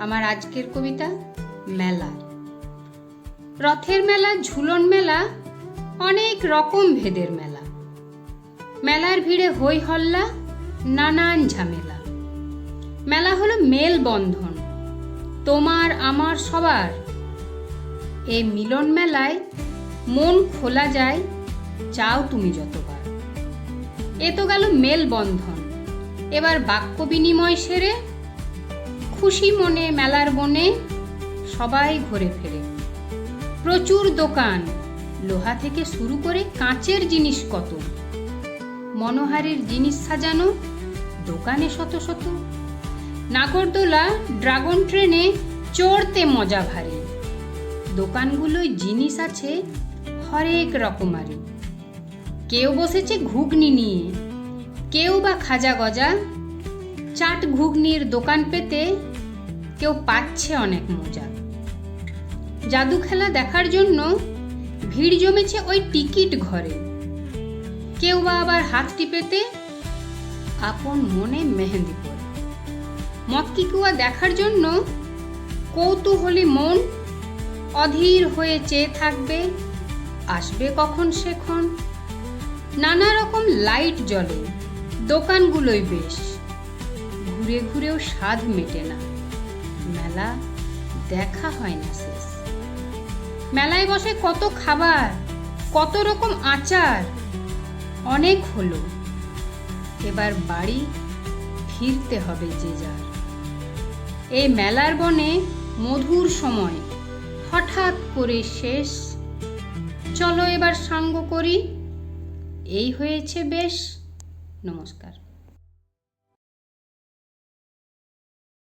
আমার আজকের কবিতা মেলা। রথের মেলা, ঝুলন মেলা, অনেক রকম ভেদের মেলা। মেলার ভিড়ে হই হল্লা নানান ঝামেলা। মেলা হলো মেলবন্ধন, তোমার আমার সবার। এই মিলন মেলায় মন খোলা যায়, চাও তুমি যতবার। এ তো গেল মেলবন্ধন, এবার বাক্য বিনিময় সেরে খুশি মনে মেলার বনে সবাই ঘুরে ফেরে। প্রচুর দোকান, লোহা থেকে শুরু করে কাঁচের জিনিস কত। মনোহারের জিনিস সাজানো, দোকানে শত শত। নাগরদোলা ড্রাগন ট্রেনে চড়তে মজা ভারী। দোকানগুলোয় জিনিস আছে হরেক রকমারি। কেউ বসেছে ঘুগনি নিয়ে, কেউ বা খাজা গজা চাট ঘুগনির দোকান পেতে কেউ পাচ্ছে অনেক মজা। জাদু খেলা দেখার জন্য ভিড় জমেছে ওই টিকিট ঘরে। কেউ বা আবার হাত টিপেতে আপন মনে মেহেন্দি পরে। মক্কি কুয়া দেখার জন্য কৌতূহলী মন অধীর হয়ে চেয়ে থাকবে, আসবে কখন সেখন। নানা রকম লাইট জ্বলে, দোকানগুলোই বেশ। ঘুরে ঘুরেও স্বাদ মেটে না। মেলা দেখা হয় না শেষ। মেলায় বসে কত খাবার, কত রকম আচার, অনেক হলো। এবার বাড়ি ফিরতে হবে যে যার। এই মেলার বনে মধুর সময়। হঠাৎ করে শেষ। চলো এবার সাঙ্গ করি। এই হয়েছে বেশ। নমস্কার।